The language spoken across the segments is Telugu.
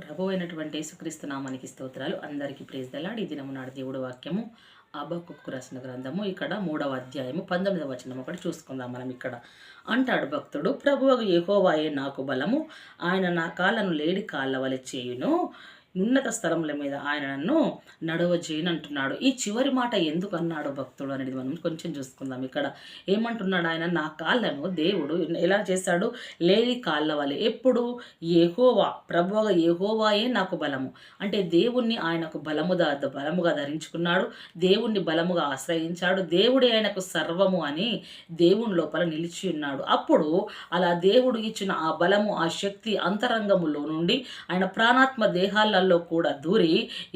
ప్రభు అయినటువంటి యేసుక్రీస్తు నామానికి స్తోత్రాలు. అందరికీ ప్రేజ్ దలాడి ఈ దినము నాడు దేవుడు వాక్యము అబక్కుకు రాసిన గ్రంథము. ఇక్కడ మూడవ అధ్యాయము పంతొమ్మిదవ వచనం ఒకటి చూసుకుందాం మనం ఇక్కడ. అంటాడు భక్తుడు ప్రభువు యెహోవాయే నాకు బలము. ఆయన నా కాళ్ళను లేడి కాళ్ళ వలె చేయును. ఉన్నత స్థలముల మీద ఆయన నన్ను నడవజేయని అంటున్నాడు. ఈ చివరి మాట ఎందుకు అన్నాడు భక్తుడు అనేది మనం కొంచెం చూసుకుందాం. ఇక్కడ ఏమంటున్నాడు ఆయన? నా కాళ్ళను దేవుడు ఎలా చేశాడు? లేని కాళ్ళ వలె. ఎప్పుడు? ఏహోవా ప్రభువగా ఏహోవాయే నాకు బలము. అంటే దేవుణ్ణి ఆయనకు బలము ద బలముగా ధరించుకున్నాడు. దేవుణ్ణి బలముగా ఆశ్రయించాడు. దేవుడే ఆయనకు సర్వము అని దేవుని లోపల నిలిచి ఉన్నాడు. అప్పుడు అలా దేవుడు ఇచ్చిన ఆ బలము ఆ శక్తి అంతరంగములో నుండి ఆయన ప్రాణాత్మ దేహాలలో కూడా దూరి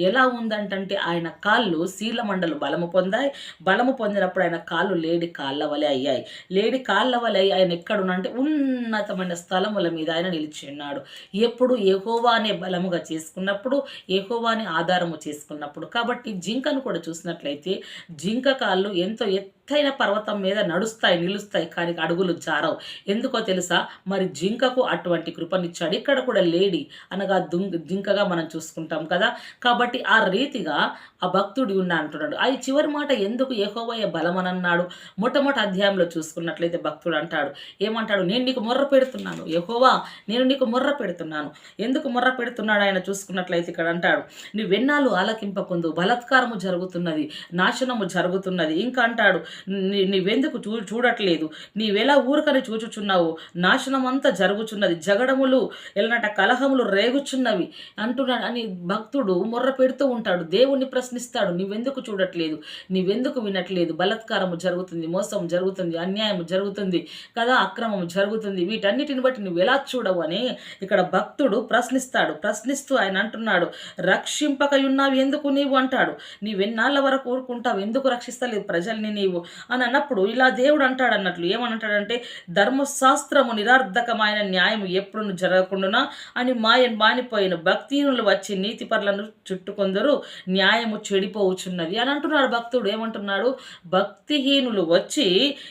ఎలా ఉందంటే ఆయన కాళ్ళు శీలమండలు బలము పొందాయి. బలము పొందినప్పుడు ఆయన కాళ్ళు లేడి కాళ్ళ వలె అయ్యాయి. లేడి కాళ్ళ వలె అయ్యి ఆయన ఎక్కడున్నంటే ఉన్నతమైన స్థలముల మీద ఆయన నిలిచి ఉన్నాడు ఎప్పుడు ఎహోవానే బలముగా చేసుకున్నప్పుడు ఎహోవాని ఆధారము చేసుకున్నప్పుడు. కాబట్టి జింకను కూడా చూసినట్లయితే జింక కాళ్ళు ఎంతో ఎత్తైన పర్వతం మీద నడుస్తాయి నిలుస్తాయి కానీ అడుగులు జారవు. ఎందుకో తెలుసా? మరి జింకకు అటువంటి కృపనిచ్చాడు. ఇక్కడ కూడా లేడీ అనగా దుంగ జింకగా మనం చూసుకుంటాం కదా? కాబట్టి ఆ రీతిగా ఆ భక్తుడి ఉన్న అంటున్నాడు. అది చివరి మాట ఎందుకు ఏహోవయ్య బలమనన్నాడు? మొట్టమొదటి అధ్యాయంలో చూసుకున్నట్లయితే భక్తుడు అంటాడు. ఏమంటాడు? నేను నీకు మొర్ర పెడుతున్నాను. యహోవా నేను నీకు మొర్ర పెడుతున్నాను. ఎందుకు మొర్ర పెడుతున్నాడు ఆయన చూసుకున్నట్లయితే ఇక్కడ అంటాడు. నీ వెన్నాలు ఆలకింపకుందు. బలత్కారము జరుగుతున్నది. నాశనము జరుగుతున్నది. ఇంకా అంటాడు. నీవెందుకు చూ చూడట్లేదు? నీవెలా ఊరకని చూచుచున్నావు? నాశనం అంతా జరుగుచున్నది. జగడములు ఎలాంట కలహములు రేగుచున్నవి అంటున్నాడు అని భక్తుడు మొర్ర పెడుతూ ఉంటాడు. దేవుణ్ణి ప్రశ్నిస్తాడు. నీవెందుకు చూడట్లేదు? నీవెందుకు వినట్లేదు? బలత్కారము జరుగుతుంది. మోసం జరుగుతుంది. అన్యాయం జరుగుతుంది. కదా అక్రమం జరుగుతుంది. వీటన్నిటిని బట్టి నువ్వు ఎలా చూడవు అని ఇక్కడ భక్తుడు ప్రశ్నిస్తాడు. ప్రశ్నిస్తూ ఆయన అంటున్నాడు రక్షింపకయున్నావు ఎందుకు నీవు? అంటాడు. నీవెన్నాళ్ళ వరకు ఊరుకుంటావు? ఎందుకు రక్షిస్తలేదు ప్రజల్ని నీవు? అని అన్నప్పుడు ఇలా దేవుడు అంటాడు అన్నట్లు ఏమనంటాడంటే ధర్మశాస్త్రము నిరార్థకమైన న్యాయం ఎప్పుడు జరగకుండా అని మాయ మానిపోయిన భక్తిహీనులు వచ్చి నీతిపరులను చుట్టుకొందరు న్యాయము చెడిపోవచ్చున్నది అని అంటున్నాడు భక్తుడు. ఏమంటున్నాడు? భక్తిహీనులు వచ్చి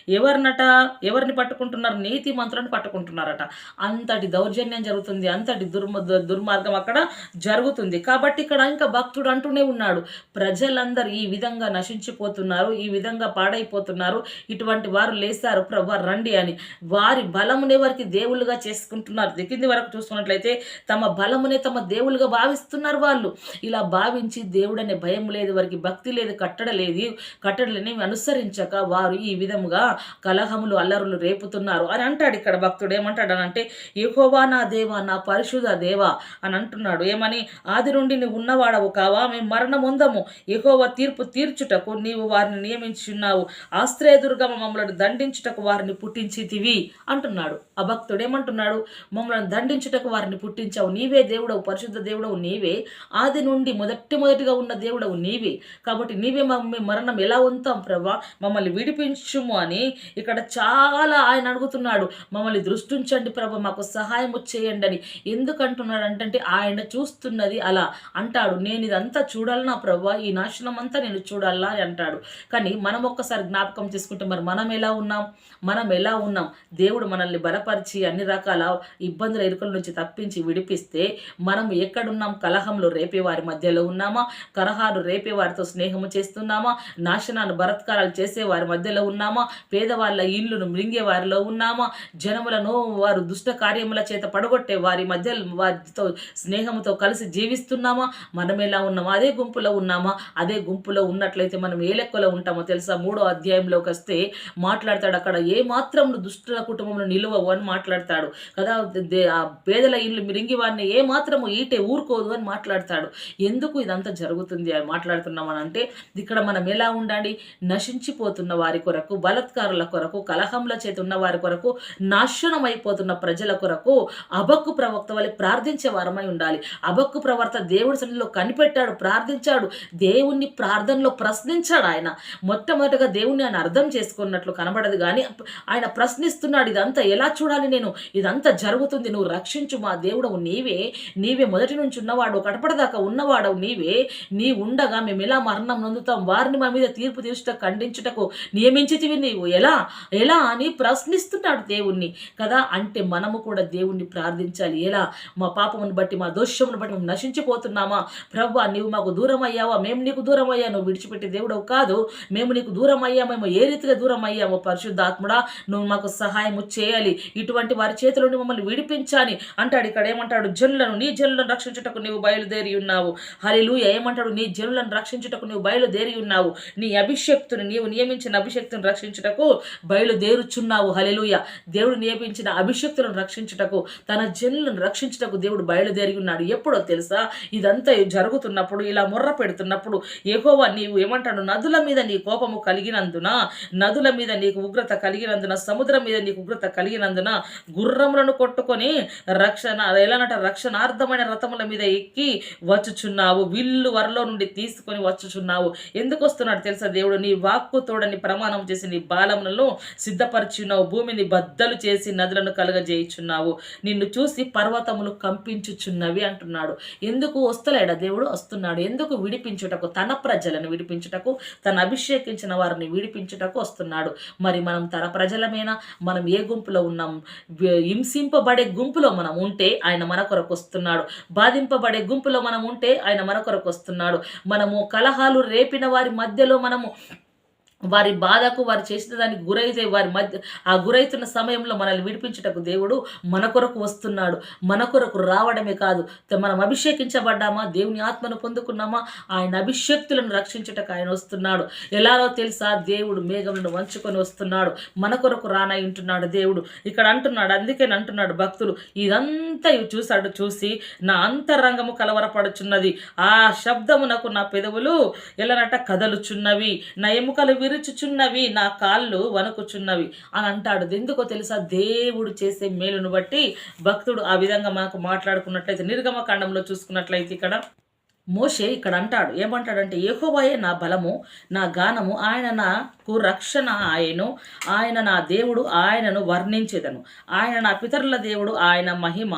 ఎవరినట ఎవరిని పట్టుకుంటున్నారు? నీతి మంత్రులను పట్టుకుంటున్నారట. అంతటి దౌర్జన్యం జరుగుతుంది అంతటి దుర్మ దుర్మార్గం అక్కడ జరుగుతుంది. కాబట్టి ఇక్కడ ఇంకా భక్తుడు అంటూనే ఉన్నాడు. ప్రజలందరూ ఈ విధంగా నశించిపోతున్నారు ఈ విధంగా పాడైపోతున్నారు ఇటువంటి వారు లేస్తారు ప్రభు రండి అని. వారి బలమునే వారికి దేవుళ్ళుగా చేసుకుంటున్నారు. దిగింది వరకు చూసుకున్నట్లయితే తమ బలమునే తమ దేవుళ్ళుగా భావిస్తున్నారు వాళ్ళు. ఇలా భావించి దేవుడనే భయం లేదు వారికి భక్తి లేదు కట్టడ లేదు. కట్టడలని అనుసరించక వారు ఈ విధముగా కలహములు అల్లరులు రేపుతున్నారు అని అంటాడు ఇక్కడ భక్తుడు. ఏమంటాడు అని అంటే యెహోవా నా దేవా నా పరిశుధ దేవా అని అంటున్నాడు. ఏమని? ఆది నుండి నువ్వు ఉన్నవాడవు కావా? మేము మరణం ఉందము యెహోవా తీర్పు తీర్చుటకు నీవు వారిని నియమించున్నావు ఆశ్రయదుర్గమ మమ్మలను దండించుటకు వారిని పుట్టించితివి అంటున్నాడు. ఆ భక్తుడేమంటున్నాడు మమ్మల్ని దండించుటకు వారిని పుట్టించావు నీవే దేవుడవు పరిశుద్ధ దేవుడవు నీవే. ఆది నుండి మొదటి మొదటిగా ఉన్న దేవుడవు నీవే. కాబట్టి నీవే మమ్మల్ని మరణం ఎలా ఉంటాం ప్రభా? మమ్మల్ని విడిపించుము అని ఇక్కడ చాలా ఆయన అడుగుతున్నాడు. మమ్మల్ని దృష్టించండి ప్రభా మాకు సహాయం చేయండి అని ఎందుకంటున్నాడు అంటే ఆయన చూస్తున్నది అలా అంటాడు. నేను ఇదంతా చూడాలనా ప్రభా? ఈ నాశనం అంతా నేను చూడాలా అని అంటాడు. కానీ మనం ఒక్కసారి జ్ఞాపకం చేసుకుంటే మరి మనం ఎలా ఉన్నాం? మనం ఎలా ఉన్నాం? దేవుడు మనల్ని బలపరిచి అన్ని రకాల ఇబ్బందుల ఇరుకల నుంచి తప్పించి విడిపిస్తే మనం ఎక్కడున్నాం? కలహంలో రేపే వారి మధ్యలో ఉన్నామా? కలహాలు రేపే వారితో స్నేహము చేస్తున్నామా? నాశనాన్ని బలత్కారాలు చేసే వారి మధ్యలో ఉన్నామా? పేదవాళ్ళ ఇల్లును మృంగే వారిలో ఉన్నామా? జనములను వారు దుష్ట కార్యముల చేత పడగొట్టే వారి మధ్య వారితో స్నేహంతో కలిసి జీవిస్తున్నామా? మనం ఎలా ఉన్నామా? అదే గుంపులో ఉన్నామా? అదే గుంపులో ఉన్నట్లయితే మనం ఏ లెక్కలో ఉంటామో తెలుసా? మూడో అధ్యాయంలోకి వస్తే మాట్లాడతాడు. అక్కడ ఏ మాత్రం దుష్టుల కుటుంబంలో నిలువవు అని మాట్లాడతాడు. కదా ఆ పేదల ఇల్లు మిరింగి వారిని ఏ మాత్రము ఈటే ఊరుకోదు అని మాట్లాడతాడు. ఎందుకు ఇదంతా జరుగుతుంది? అని మాట్లాడుతున్నాం అంటే ఇక్కడ మనం ఎలా ఉండాలి? నశించిపోతున్న వారి కొరకు బలత్కారుల కొరకు కలహంల చేతి ఉన్న వారి కొరకు నాశనం అయిపోతున్న ప్రజల కొరకు అబక్కు ప్రవక్త వల్ల ప్రార్థించే వారమై ఉండాలి. అబక్కు ప్రవర్త దేవుడి సన్నిధిలో కనిపెట్టాడు ప్రార్థించాడు. దేవుణ్ణి ప్రార్థనలో ప్రశ్నించాడు ఆయన. మొట్టమొదటిగా దేవుణ్ణి ఆయన అర్థం చేసుకున్నట్లు కనబడదు కానీ ఆయన ప్రశ్నిస్తున్నాడు ఇదంతా ఎలా చూడాలి నేను? ఇదంతా జరుగుతుంది నువ్వు రక్షించు మా దేవుడవు నీవే. నీవే మొదటి నుంచి ఉన్నవాడు కడపడదాకా ఉన్నవాడవు నీవే. నీ ఉండగా మేము ఎలా మరణం నొందుతాం? వారిని మా మీద తీర్పు తీర్చుట ఖండించుటకు నియమించితివి నీవు. ఎలా? ఎలా? అని ప్రశ్నిస్తున్నాడు దేవుణ్ణి. కదా అంటే మనము కూడా దేవుణ్ణి ప్రార్థించాలి. ఎలా? మా పాపమును బట్టి మా దోషమును బట్టి మేము నశించిపోతున్నామా? ప్రవ్వా నీవు మాకు దూరం అయ్యావా మేము నీకు దూరం అయ్యా నువ్వు విడిచిపెట్టే దేవుడవు కాదు. మేము నీకు దూరం అయ్యామేమో ఏ రీతిగా దూరం అయ్యామో పరిశుద్ధాత్ముడా నువ్వు మాకు సహాయము చేయాలి. ఇటువంటి వారి చేతిలోని నుండి మమ్మల్ని విడిపించాలి అంటాడు. ఇక్కడ ఏమంటాడు జనులను నీ జనులను రక్షించుటకు నీవు బయలుదేరి ఉన్నావు. హలిలు ఏమంటాడు? నీ జనులను రక్షించుటకు నీవు బయలుదేరి ఉన్నావు. నీ అభిషక్తుని నీవు నియమించిన అభిషక్తుని రక్షించుటకు బయలుదేరుచున్నావు. హలిలుయ దేవుడు నియమించిన అభిషక్తులను రక్షించుటకు తన జనులను రక్షించుటకు దేవుడు బయలుదేరి ఉన్నాడు. ఎప్పుడో తెలుసా? ఇదంతా జరుగుతున్నప్పుడు ఇలా ముర్ర పెడుతున్నప్పుడు ఎగోవా నీవు ఏమంటాడు? నదుల మీద నీ కోపము కలిగినందున నదుల మీద నీకు ఉగ్రత కలిగినందున సముద్రం మీద నీకు ఉగ్రత కలిగినందున గుర్రములను కొట్టుకొని రక్షణ ఎలానంట రక్షణార్థమైన రథముల మీద ఎక్కి వచ్చుచున్నావు. విల్లు వరలో నుండి తీసుకొని వచ్చుచున్నావు. ఎందుకు వస్తున్నాడు తెలుసా దేవుడు? నీ వాక్కు తోడని ప్రమాణం చేసి నీ బాలములను సిద్ధపరిచున్నావు భూమిని బద్దలు చేసి నదులను కలగజేయుచున్నావు. నిన్ను చూసి పర్వతములు కంపించుచున్నవి అంటున్నాడు. ఎందుకు వస్తలేడా దేవుడు? వస్తున్నాడు. ఎందుకు విడిపించుటకు? తన ప్రజలను విడిపించుటకు తన అభిషేకించిన వారిని విడిపించుటకు వస్తున్నాడు. మరి మనం తన ప్రజలమేనా? మనం ఏ గుంపులో ఉన్నాం? హింసింపబడే గుంపులో మనం ఉంటే ఆయన మన కొరకు వస్తున్నాడు. బాధింపబడే గుంపులో మనం ఉంటే ఆయన మన కొరకు వస్తున్నాడు. మనము కలహాలు రేపిన వారి మధ్యలో మనము వారి బాధకు వారు చేసిన దానికి గురైతే వారి మధ్య ఆ గురైతున్న సమయంలో మనల్ని విడిపించుటకు దేవుడు మన కొరకు వస్తున్నాడు. మన కొరకు రావడమే కాదు మనం అభిషేకించబడ్డామా? దేవుని ఆత్మను పొందుకున్నామా? ఆయన అభిషక్తులను రక్షించుటకు ఆయన వస్తున్నాడు. ఎలానో తెలుసా? దేవుడు మేఘములను వంచుకొని వస్తున్నాడు. మన కొరకు రానై ఉంటున్నాడు దేవుడు. ఇక్కడ అంటున్నాడు అందుకే అంటున్నాడు భక్తులు ఇదంతా ఇవి చూశాడు చూసి నా అంతరంగము కలవరపడుచున్నది. ఆ శబ్దమునకు నా పెదవులు ఎలానట కదలుచున్నవి. నా ఎముకలు విరుచుచున్నవి నా కాళ్ళు వణుకుచున్నవి అని అంటాడు. ఎందుకో తెలుసా? దేవుడు చేసే మేలును బట్టి భక్తుడు ఆ విధంగా మనకు మాట్లాడుకున్నట్లయితే నిర్గమ కాండంలో చూసుకున్నట్లయితే ఇక్కడ మోషే ఇక్కడ అంటాడు. ఏమంటాడంటే ఏహోవాయే నా బలము నా గానము ఆయన నాకు రక్షణ ఆయను. ఆయన నా దేవుడు ఆయనను వర్ణించేదను. ఆయన నా పితరుల దేవుడు ఆయన మహిమ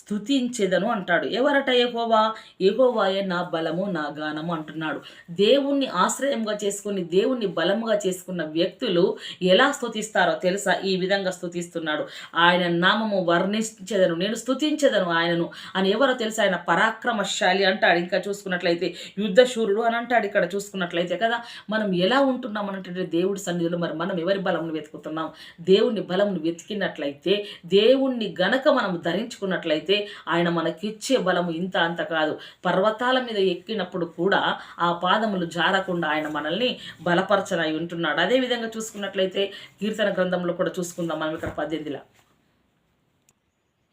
స్థుతించేదను అంటాడు. ఎవరట ఏహోవా ఏహోవాయే నా బలము నా గానము అంటున్నాడు. దేవుణ్ణి ఆశ్రయంగా చేసుకుని దేవుణ్ణి బలముగా చేసుకున్న వ్యక్తులు ఎలా స్థుతిస్తారో తెలుసా? ఈ విధంగా స్తుతిస్తున్నాడు. ఆయన నామము వర్ణించేదను నేను స్తుతించేదను ఆయనను అని ఎవరో తెలుసా? ఆయన పరాక్రమశాలి అంటాడు. ఇంకా చూసుకున్నట్లయితే యుద్ధశూరుడు అని అంటాడు. ఇక్కడ చూసుకున్నట్లయితే కదా మనం ఎలా ఉంటున్నాం అంటే దేవుడి సన్నిధిలో మరి మనం ఎవరి బలంను వెతుకుతున్నాం? దేవుని బలంను వెతికినట్లయితే దేవుణ్ణి గనక మనం ధరించుకున్నట్లయితే ఆయన మనకిచ్చే బలము ఇంత అంత కాదు. పర్వతాల మీద ఎక్కినప్పుడు కూడా ఆ పాదములు జారకుండా ఆయన మనల్ని బలపరచనై ఉంటున్నాడు. అదే విధంగా చూసుకున్నట్లయితే కీర్తన గ్రంథంలో కూడా చూసుకుందాం మనం ఇక్కడ పద్దెనిమిదిలా.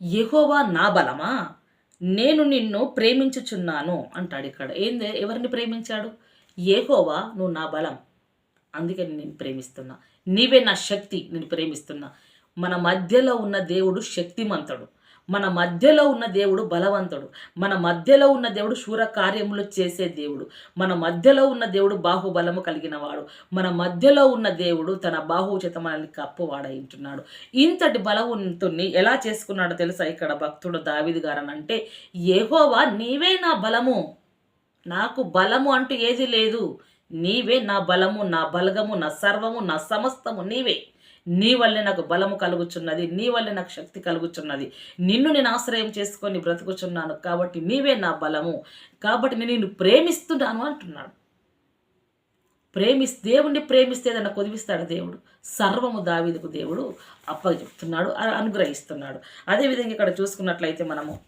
ఎహోవా నా బలమా? నేను నిన్ను ప్రేమించుచున్నాను అంటాడు ఇక్కడ. ఏంది? ఎవరిని ప్రేమించాడు? ఏహోవా నువ్వు నా బలం. అందుకని నేను ప్రేమిస్తున్నా. నీవే నా శక్తి నేను ప్రేమిస్తున్నా. మన మధ్యలో ఉన్న దేవుడు శక్తిమంతుడు. మన మధ్యలో ఉన్న దేవుడు బలవంతుడు. మన మధ్యలో ఉన్న దేవుడు శూర కార్యములు చేసే దేవుడు. మన మధ్యలో ఉన్న దేవుడు బాహుబలము కలిగిన వాడు మన మధ్యలో ఉన్న దేవుడు తన బాహువు చేత మనల్ని కప్పువాడయింటున్నాడు ఇంతటి బలవంతుణ్ణి ఎలా చేసుకున్నాడో తెలుసా ఇక్కడ భక్తుడు దావిది గారనంటే అంటే ఏహోవా నీవే నా బలము. నాకు బలము అంటూ ఏది లేదు. నీవే నా బలము నా బలగము నా సర్వము నా సమస్తము నీవే. నీ వల్లే నాకు బలము కలుగుచున్నది నీ వల్లే నాకు శక్తి కలుగుచున్నది. నిన్ను నేను ఆశ్రయం చేసుకొని బ్రతుకుచున్నాను కాబట్టి నీవే నా బలము. కాబట్టి నేను నిన్ను ప్రేమిస్తున్నాను అంటున్నాడు. ప్రేమిస్ దేవుణ్ణి ప్రేమిస్తే ఏదైనా కొదివిస్తాడు దేవుడు? సర్వము దావీదుకు దేవుడు అప్పచెప్తున్నాడు అనుగ్రహిస్తున్నాడు. అదేవిధంగా ఇక్కడ చూసుకున్నట్లయితే మనము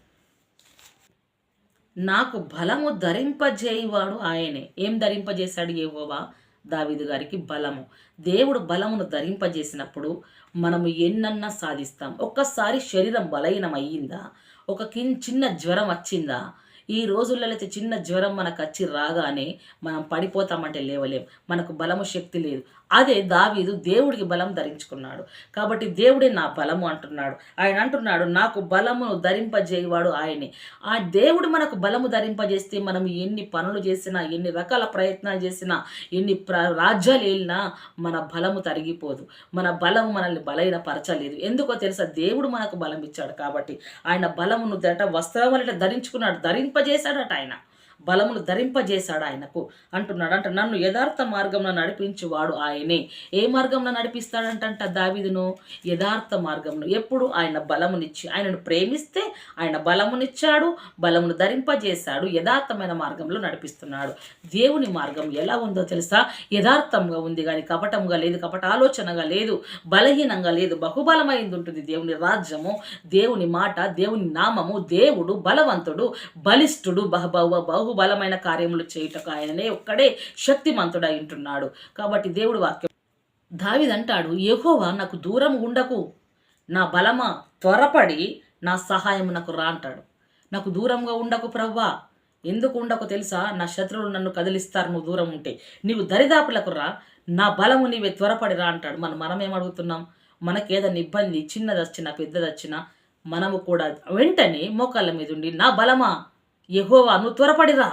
నాకు బలము ధరింపజేయవాడు ఆయనే. ఏం ధరింపజేశాడు ఏవోవా దావీదు గారికి బలము. దేవుడు బలమును ధరింపజేసినప్పుడు మనము ఎన్నన్నా సాధిస్తాం. ఒక్కసారి శరీరం బలహీనం అయ్యిందా ఒక కిన్ చిన్న జ్వరం వచ్చిందా? ఈ రోజులలో అయితే చిన్న జ్వరం మనకు వచ్చి రాగానే మనం పడిపోతామంటే లేవలేం. మనకు బలము శక్తి లేదు. అదే దావీదు దేవుడికి బలం ధరించుకున్నాడు. కాబట్టి దేవుడే నా బలము అంటున్నాడు. ఆయన అంటున్నాడు నాకు బలమును ధరింపజేయవాడు ఆయనే. ఆ దేవుడు మనకు బలము ధరింపజేస్తే మనం ఎన్ని పనులు చేసినా ఎన్ని రకాల ప్రయత్నాలు చేసినా ఎన్ని ప్ర రాజ్యాలు వెళ్ళినా మన బలము తరిగిపోదు. మన బలము మనల్ని బలహీనపరచలేదు. ఎందుకో తెలుసా? దేవుడు మనకు బలం ఇచ్చాడు కాబట్టి ఆయన బలమును దట వస్త్రములట ధరించుకున్నాడు ధరింపజేశాడట ఆయన. బలమును ధరింపజేశాడు ఆయనకు. అంటున్నాడు అంట నన్ను యథార్థ మార్గంలో నడిపించువాడు ఆయనే. ఏ మార్గంలో నడిపిస్తాడంటంట దావిదును? యథార్థ మార్గంలో. ఎప్పుడు? ఆయన బలమునిచ్చి ఆయనను ప్రేమిస్తే ఆయన బలమునిచ్చాడు బలమును ధరింపజేశాడు యథార్థమైన మార్గంలో నడిపిస్తున్నాడు. దేవుని మార్గం ఎలా ఉందో తెలుసా? యథార్థంగా ఉంది కానీ కపటంగా లేదు కపట ఆలోచనగా లేదు బలహీనంగా లేదు బహుబలమైంది ఉంటుంది దేవుని రాజ్యము దేవుని మాట దేవుని నామము దేవుడు బలవంతుడు బలిష్ఠుడు బహు బహు బహుబలమైన కార్యములు చేయుటకు ఆయననే ఒక్కడే శక్తిమంతుడై ఉంటున్నాడు. కాబట్టి దేవుడు వాక్యం దావిదంటాడు ఎహోవా నాకు దూరం ఉండకు నా బలమా త్వరపడి నా సహాయం నాకు రా అంటాడు. నాకు దూరంగా ఉండకు ప్రవ్వా ఎందుకు ఉండకు తెలుసా? నా శత్రువులు నన్ను కదిలిస్తారు నువ్వు దూరం ఉంటే. నీవు దరిదాపులకు రా నా బలము నీవే త్వరపడి రా అంటాడు. మనం మనం ఏమడుగుతున్నాం అడుగుతున్నాం మనకేదైనా ఇబ్బంది చిన్నది వచ్చినా పెద్దది వచ్చినా మనము కూడా వెంటనే మోకాళ్ళ మీద ఉండి నా బలమా యెహోవా త్వరపడిరా.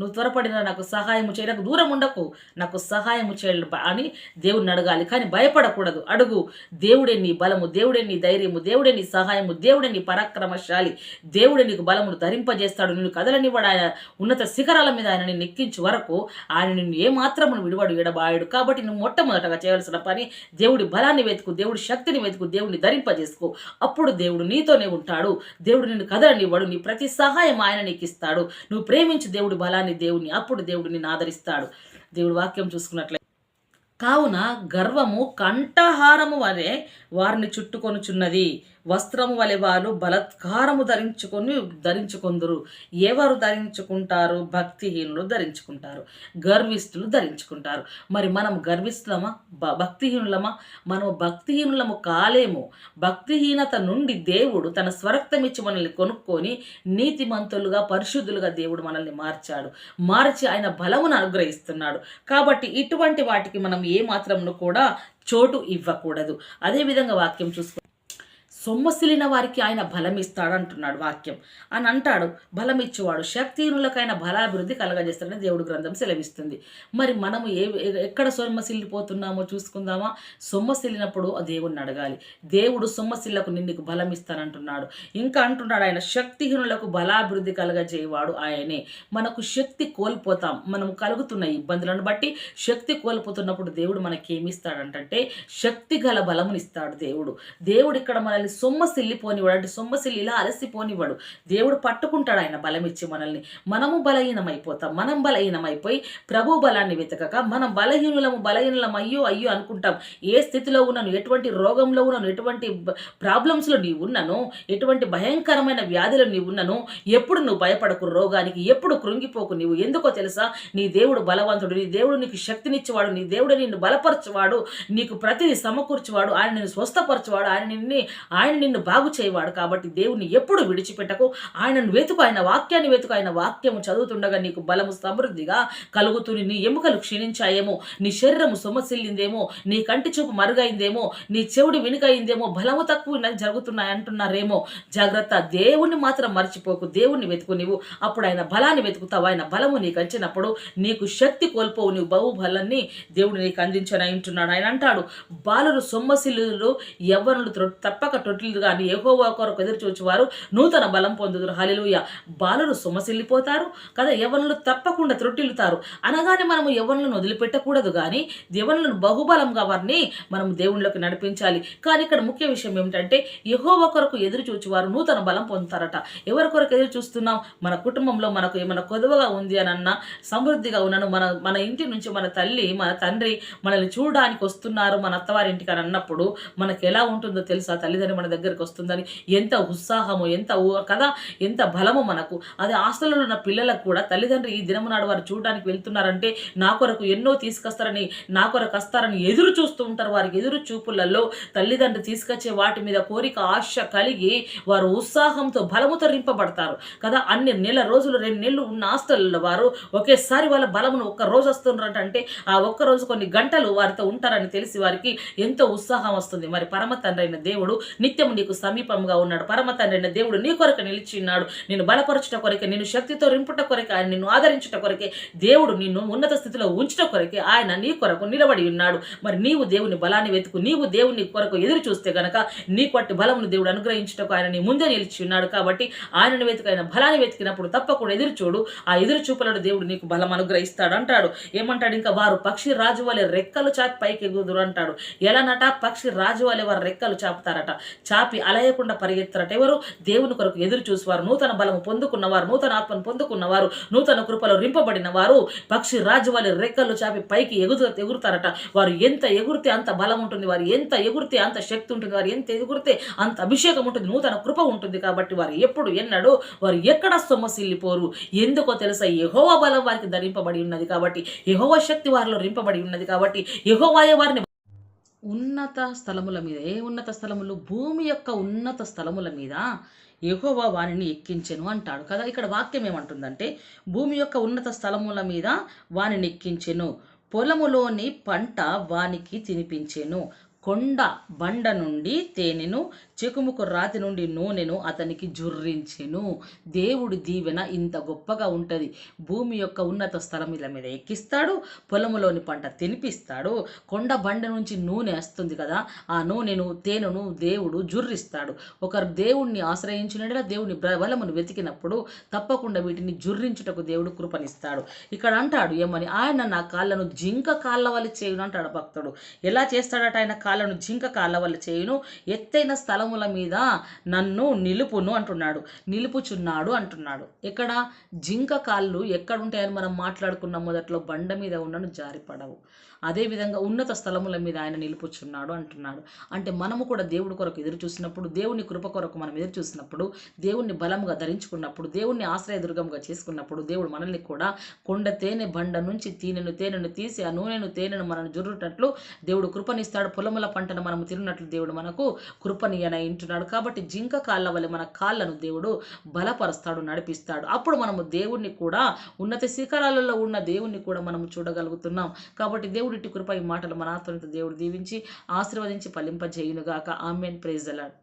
నువ్వు త్వరపడిన నాకు సహాయము చేయి. నాకు దూరం ఉండకు. నాకు సహాయము చేయాలి అని దేవుడిని అడగాలి. కానీ భయపడకూడదు. అడుగు. దేవుడే నీ బలము. దేవుడే నీ ధైర్యము. దేవుడే నీ సహాయము. దేవుడే నీ పరాక్రమశాలి. దేవుడే నీకు బలమును ధరింపజేస్తాడు. నిన్ను కదలనివ్వడు ఆయన. ఉన్నత శిఖరాల మీద ఆయన నిన్ను వరకు ఆయన నిన్ను ఏమాత్రము విడివాడు విడబాయడు. కాబట్టి నువ్వు మొట్టమొదటగా చేయవలసిన పని దేవుడి బలాన్ని వెతుకు దేవుడి శక్తిని వెతుకు దేవుడిని ధరింపజేసుకో. అప్పుడు దేవుడు నీతోనే ఉంటాడు. దేవుడు నిన్ను కదలనివ్వడు. నీ ప్రతి సహాయం ఆయన నీకు ఇస్తాడు నువ్వు ప్రేమించు దేవుడి బలాన్ని దేవుడిని అప్పుడు దేవుడు నిన్ను ఆదరిస్తాడు. దేవుడు వాక్యం చూసుకున్నట్లయితే కావున గర్వము కంఠహారము వలె వారిని చుట్టుకొనుచున్నది. వస్త్రము వలె వారు బలత్కారము ధరించుకొని ధరించుకొందురు. ఎవరు ధరించుకుంటారు? భక్తిహీనులు ధరించుకుంటారు. గర్విస్తులు ధరించుకుంటారు. మరి మనం గర్విస్తులమా భ భక్తిహీనులమా? మనం భక్తిహీనులము కాలేము. భక్తిహీనత నుండి దేవుడు తన స్వరక్తమిచ్చి మనల్ని కొనుక్కొని నీతిమంతులుగా పరిశుద్ధులుగా దేవుడు మనల్ని మార్చాడు. మార్చి ఆయన బలమును అనుగ్రహిస్తున్నాడు. కాబట్టి ఇటువంటి వాటికి మనం ఏ మాత్రంలో కూడా చోటు ఇవ్వకూడదు. అదేవిధంగా వాక్యం చూసుకో సొమ్మసిలిన వారికి ఆయన బలం ఇస్తాడంటున్నాడు వాక్యం. అని అంటాడు బలం శక్తిహీనులకు శక్తిహీనులకైన బలాభివృద్ధి కలగజేస్తాడని దేవుడు గ్రంథం సెలవిస్తుంది. మరి మనము ఏ ఎక్కడ సొమ్మసిల్లిపోతున్నామో చూసుకుందామా? సొమ్మసిల్లినప్పుడు ఆ దేవుడిని అడగాలి. దేవుడు సొమ్మసిల్లకు నిన్నుకు బలమిస్తానంటున్నాడు. ఇంకా అంటున్నాడు ఆయన శక్తిహీనులకు బలాభివృద్ధి కలగజేయవాడు ఆయనే. మనకు శక్తి కోల్పోతాం. మనం కలుగుతున్న ఇబ్బందులను బట్టి శక్తి కోల్పోతున్నప్పుడు దేవుడు మనకేమిస్తాడంటే శక్తి గల బలమునిస్తాడు దేవుడు. దేవుడు ఇక్కడ మనల్ని సొమ్మసిల్లిపోనివాడు అంటే సొమ్మసిల్లి ఇలా అలసిపోనివాడు. దేవుడు పట్టుకుంటాడు ఆయన బలమిచ్చి మనల్ని. మనము బలహీనమైపోతాం. మనం బలహీనమైపోయి ప్రభు బలాన్ని వెతకక మనం బలహీనులము బలహీనులం అయ్యో అయ్యో అనుకుంటాం. ఏ స్థితిలో ఉన్నాను ఎటువంటి రోగంలో ఉన్నాను ఎటువంటి ప్రాబ్లమ్స్లో నీవు ఉన్నాను ఎటువంటి భయంకరమైన వ్యాధిలో నీవు ఉన్నాను ఎప్పుడు నువ్వు భయపడకు రోగానికి ఎప్పుడు కృంగిపోకు నీవు. ఎందుకో తెలుసా? నీ దేవుడు బలవంతుడు నీ దేవుడు నీకు శక్తినిచ్చేవాడు నీ దేవుడు నిన్ను బలపరచువాడు నీకు ప్రతిదీ సమకూర్చేవాడు ఆయన నిన్ను స్వస్థపరచువాడు ఆయన నిన్ను ఆయన నిన్ను బాగు చేయవాడు కాబట్టి దేవుని ఎప్పుడు విడిచిపెట్టకు. ఆయనను వెతుకు ఆయన వాక్యాన్ని వెతుకు ఆయన వాక్యము చదువుతుండగా నీకు బలము సమృద్ధిగా కలుగుతుంది. నీ ఎముకలు క్షీణించాయేమో నీ శరీరము సొమ్మసిల్లిందేమో నీ కంటి చూపు మరుగైందేమో నీ చెవుడు వినుకైందేమో బలము తక్కువ జరుగుతున్నాయి అంటున్నారేమో. జాగ్రత్త దేవుణ్ణి మాత్రం మర్చిపోకు. దేవుణ్ణి వెతుకు నీవు. అప్పుడు ఆయన బలాన్ని వెతుకుతావు. ఆయన బలము నీకు అంచినప్పుడు నీకు శక్తి కోల్పోవు. నీవు బహుబలాన్ని దేవుడు నీకు అందించని అంటున్నాడు ఆయన అంటాడు బాలురు సొమ్మసిల్లు యవ్వనులు తప్పక తొట్టిలు కానీ ఏహోవా కొరకు ఎదురు నూతన బలం పొందుదురు. హలిలుయ బాలురు సొమసిల్లిపోతారు. కదా యవనులు తప్పకుండా త్రొట్టిల్లుతారు. అనగానే మనము యవనులను వదిలిపెట్టకూడదు కానీ యవనులను బహుబలంగా వారిని మనం దేవుళ్ళకి నడిపించాలి. కానీ ఇక్కడ ముఖ్య విషయం ఏమిటంటే యహోవ కొరకు ఎదురు చూచువారు నూతన బలం పొందుతారట. ఎవరి కొరకు ఎదురు చూస్తున్నాం? మన కుటుంబంలో మనకు ఏమైనా కొదువగా ఉంది అని అన్న సమృద్ధిగా ఉన్నాను మన మన ఇంటి నుంచి మన తల్లి మన తండ్రి మనల్ని చూడడానికి వస్తున్నారు మన అత్తవారింటికి అని అన్నప్పుడు మనకు ఎలా ఉంటుందో తెలుసా తల్లిదండ్రులు? మన దగ్గరికి వస్తుందని ఎంత ఉత్సాహము ఎంత కదా ఎంత బలము మనకు. అది హాస్టల్లో ఉన్న పిల్లలకు కూడా తల్లిదండ్రులు ఈ దినము నాడు వారు చూడడానికి వెళ్తున్నారంటే నా కొరకు ఎన్నో తీసుకొస్తారని నా కొరకు వస్తారని ఎదురు చూస్తూ ఉంటారు. వారికి ఎదురు చూపులలో తల్లిదండ్రులు తీసుకొచ్చే వాటి మీద కోరిక ఆశ కలిగి వారు ఉత్సాహంతో బలముతో రింపబడతారు కదా అన్ని నెల రోజులు రెండు నెలలు ఉన్న హాస్టల్లో వారు ఒకేసారి వాళ్ళ బలమును ఒక్క రోజు వస్తున్నారంటే ఆ ఒక్క రోజు కొన్ని గంటలు వారితో ఉంటారని తెలిసి వారికి ఎంతో ఉత్సాహం వస్తుంది. మరి పరమ తండ్రి అయిన దేవుడు నిత్యం నీకు సమీపంగా ఉన్నాడు. పరమ తండ్రి అయిన దేవుడు నీ కొరకు నిలిచి ఉన్నాడు నిన్ను బలపరచుట కొరకే నేను శక్తితో రింపుట కొరకే ఆయన నిన్ను ఆదరించుట కొరకే దేవుడు నిన్ను ఉన్నత స్థితిలో ఉంచుట కొరకే ఆయన నీ కొరకు నిలబడి ఉన్నాడు. మరి నీవు దేవుని బలాన్ని వెతుకు నీవు దేవుని కొరకు ఎదురు చూస్తే గనక నీ కొట్టి బలమును దేవుడు అనుగ్రహించుటకు ఆయన నీ ముందే నిలిచి ఉన్నాడు కాబట్టి ఆయనను వెతుకు ఆయన బలాన్ని వెతికినప్పుడు తప్పకుండా ఎదురు చూడు. ఆ ఎదురు చూపులను దేవుడు నీకు బలం అనుగ్రహిస్తాడు అంటాడు. ఏమంటాడు? ఇంకా వారు పక్షి రాజు వలె రెక్కలు చాపి పైకి ఎగుదురు అంటాడు ఎలానట పక్షి రాజు వాళ్ళే వారు రెక్కలు చాపుతారట. చాపి అలయకుండా పరిగెత్తారట. ఎవరు? దేవుని కొరకు ఎదురు చూసేవారు. నూతన బలము పొందుకున్నవారు నూతన ఆత్మను పొందుకున్నవారు నూతన కృపలో రింపబడిన వారు పక్షి రాజు వలె రెక్కలు చాపి పైకి ఎగురు ఎగురుతారట. వారు ఎంత ఎగురితే అంత బలం ఉంటుంది. వారు ఎంత ఎగురితే అంత శక్తి ఉంటుంది. వారు ఎంత ఎగురితే అంత అభిషేకం ఉంటుంది. నూతన కృప ఉంటుంది కాబట్టి వారు ఎప్పుడు ఎన్నడూ వారు ఎక్కడ సొమ్మసిల్లిపోరు. ఎందుకో తెలుసా? యెహోవా బలం వారికి ధరింపబడి ఉన్నది కాబట్టి ఎహోవ శక్తి వారిలో రింపబడి ఉన్నది కాబట్టి ఎహోవాయ వారిని ఉన్నత స్థలముల మీద ఏ ఉన్నత స్థలములు? భూమి యొక్క ఉన్నత స్థలముల మీద యహోవా వానిని ఎక్కించెను అంటాడు కదా. ఇక్కడ వాక్యం ఏమంటుందంటే భూమి యొక్క ఉన్నత స్థలముల మీద వానిని ఎక్కించెను పొలములోని పంట వానికి తినిపించెను. కొండ బండ నుండి తేనెను చెకుముకు రాతి నుండి నూనెను అతనికి జుర్రించెను. దేవుడి దీవెన ఇంత గొప్పగా ఉంటుంది. భూమి యొక్క ఉన్నత స్థలం ఇలా మీద ఎక్కిస్తాడు పొలములోని పంట తినిపిస్తాడు. కొండ బండ నుంచి నూనె వస్తుంది కదా ఆ నూనెను తేనెను దేవుడు జుర్రిస్తాడు. ఒకరు దేవుణ్ణి ఆశ్రయించినట్లా దేవుని బలమును వెతికినప్పుడు తప్పకుండా వీటిని జుర్రించుటకు దేవుడు కృపనిస్తాడు. ఇక్కడ అంటాడు ఏమని? ఆయన నా కాళ్ళను జింక కాళ్ళ వల్ల చేయును అంటాడు భక్తుడు. ఎలా చేస్తాడట ఆయన కాళ్ళను జింక కాళ్ళ వల్ల చేయును. ఎత్తైన స్థలముల మీద నన్ను నిలుపును అంటున్నాడు. నిలుపుచున్నాడు అంటున్నాడు. ఇక్కడ జింక కాళ్ళు ఎక్కడుంటాయని మనం మాట్లాడుకున్న మొదట్లో బండ మీద ఉన్నను జారిపడవు. అదేవిధంగా ఉన్నత స్థలముల మీద ఆయన నిలుపుచున్నాడు అంటున్నాడు. అంటే మనము కూడా దేవుడి కొరకు ఎదురు చూసినప్పుడు దేవుని కృప కొరకు మనం ఎదురు చూసినప్పుడు దేవుణ్ణి బలంగా ధరించుకున్నప్పుడు దేవుణ్ణి ఆశ్రయదుర్గంగా చేసుకున్నప్పుడు దేవుడు మనల్ని కూడా కొండ తేనె బండ నుంచి తేనెను తేనెను తీసి ఆ నూనెను తేనెను మనం జుర్రుటట్లు దేవుడు కృపనిస్తాడు. పొలముల పంటను మనం తిరిగినట్లు దేవుడు మనకు కృపనియన ఇంటున్నాడు కాబట్టి జింక కాళ్ళ వల్ల మన కాళ్ళను దేవుడు బలపరుస్తాడు నడిపిస్తాడు. అప్పుడు మనము దేవుణ్ణి కూడా ఉన్నత శిఖరాలలో ఉన్న దేవుణ్ణి కూడా మనం చూడగలుగుతున్నాం. కాబట్టి దేవుడు కృప ఈ మాటలు మన దేవుడు దీవించి ఆశీర్వదించి ఫలింపజేయునుగాక. ఆమెన్. ప్రేజలాడ్